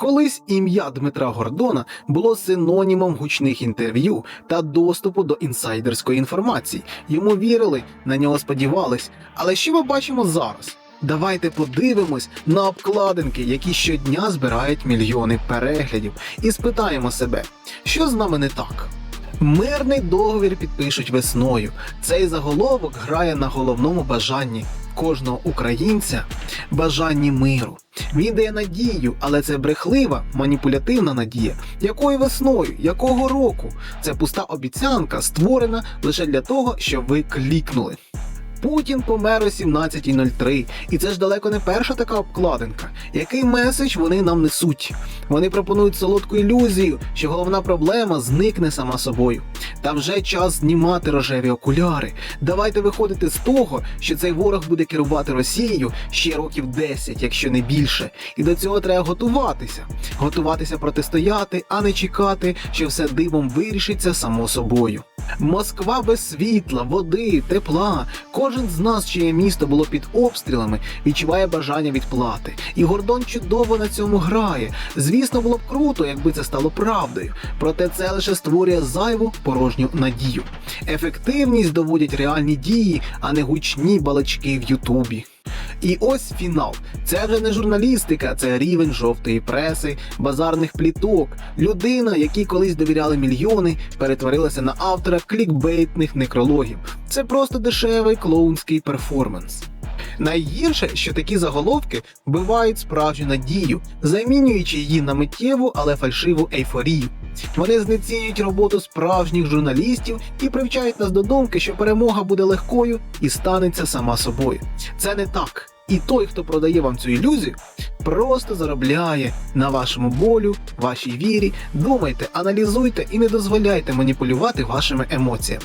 Колись ім'я Дмитра Гордона було синонімом гучних інтерв'ю та доступу до інсайдерської інформації. Йому вірили, на нього сподівались. Але що ми бачимо зараз? Давайте подивимось на обкладинки, які щодня збирають мільйони переглядів, і спитаємо себе, що з нами не так. Мирний договір підпишуть весною. Цей заголовок грає на головному бажанні кожного українця бажанні миру. Він дає надію, але це брехлива, маніпулятивна надія. Якою весною, якого року? Це пуста обіцянка, створена лише для того, щоб ви клікнули. Путін помер о 17.03, і це ж далеко не перша така обкладинка. Який меседж вони нам несуть? Вони пропонують солодку ілюзію, що головна проблема зникне сама собою. Та вже час знімати рожеві окуляри. Давайте виходити з того, що цей ворог буде керувати Росією ще років 10, якщо не більше. І до цього треба готуватися. Готуватися протистояти, а не чекати, що все дивом вирішиться само собою. Москва без світла, води, тепла. Кожен з нас, чиє місто було під обстрілами, відчуває бажання відплати. І Гордон чудово на цьому грає. Звісно, було б круто, якби це стало правдою. Проте це лише створює зайву порожню надію. Ефективність доводять реальні дії, а не гучні балачки в Ютубі. І ось фінал. Це вже не журналістика, це рівень жовтої преси, базарних пліток. Людина, якій колись довіряли мільйони, перетворилася на автора клікбейтних некрологів. Це просто дешевий клоунський перформанс. Найгірше, що такі заголовки вбивають справжню надію, замінюючи її на миттєву, але фальшиву ейфорію. Вони знецінюють роботу справжніх журналістів і привчають нас до думки, що перемога буде легкою і станеться сама собою. Це не так. І той, хто продає вам цю ілюзію, просто заробляє на вашому болю, вашій вірі. Думайте, аналізуйте і не дозволяйте маніпулювати вашими емоціями.